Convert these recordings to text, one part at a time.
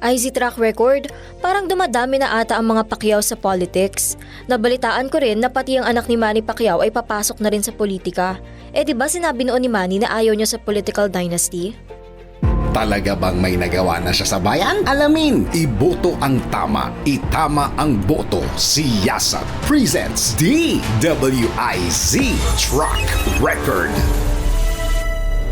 IZ track record, parang dumadami na ata ang mga Pacquiao sa politics. Nabalitaan ko rin na pati ang anak ni Manny Pacquiao ay papasok na rin sa politika. Eh di ba sinabi noon ni Manny na ayaw niya sa political dynasty? Talaga bang may nagawa na siya sa bayan? Alamin, iboto ang tama, itama ang boto. Si Yasat presents DWIZ Truck Record.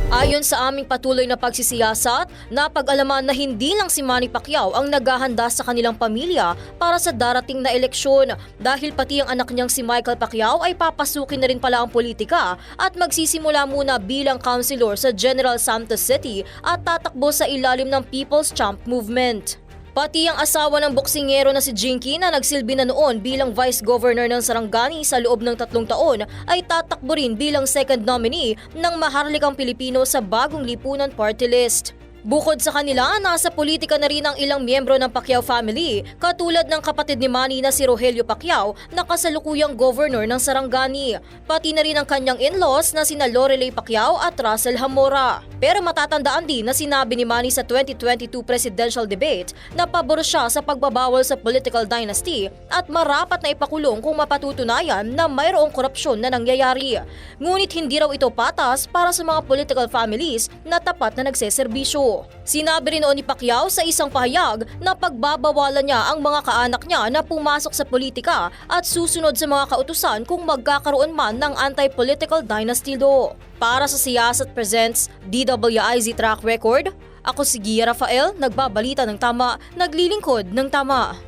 Ayon sa aming patuloy na pagsisiyasat, napag-alaman na hindi lang si Manny Pacquiao ang naghahanda sa kanilang pamilya para sa darating na eleksyon dahil pati ang anak niyang si Michael Pacquiao ay papasukin na rin pala ang politika at magsisimula muna bilang councilor sa General Santos City at tatakbo sa ilalim ng People's Champ Movement. Pati ang asawa ng boksingero na si Jinky na nagsilbi na noon bilang Vice Governor ng Sarangani sa loob ng tatlong taon ay tatakbo rin bilang second nominee ng Maharlikang Pilipino sa bagong lipunan party list. Bukod sa kanila, nasa politika na rin ang ilang miyembro ng Pacquiao family, katulad ng kapatid ni Manny na si Rogelio Pacquiao na kasalukuyang governor ng Sarangani. Pati na rin ang kanyang in-laws na sina Lorelei Pacquiao at Russell Hamora. Pero matatandaan din na sinabi ni Manny sa 2022 presidential debate na pabor siya sa pagbabawal sa political dynasty at marapat na ipakulong kung mapatutunayan na mayroong korupsyon na nangyayari. Ngunit hindi raw ito patas para sa mga political families na tapat na nagseserbisyo. Sinabi rin noon ni Pacquiao sa isang pahayag na pagbabawalan niya ang mga kaanak niya na pumasok sa politika at susunod sa mga kautusan kung magkakaroon man ng anti-political dynasty law. Para sa Siyasat Presents DWIZ Track Record, ako si Gia Rafael, nagbabalita ng tama, naglilingkod ng tama.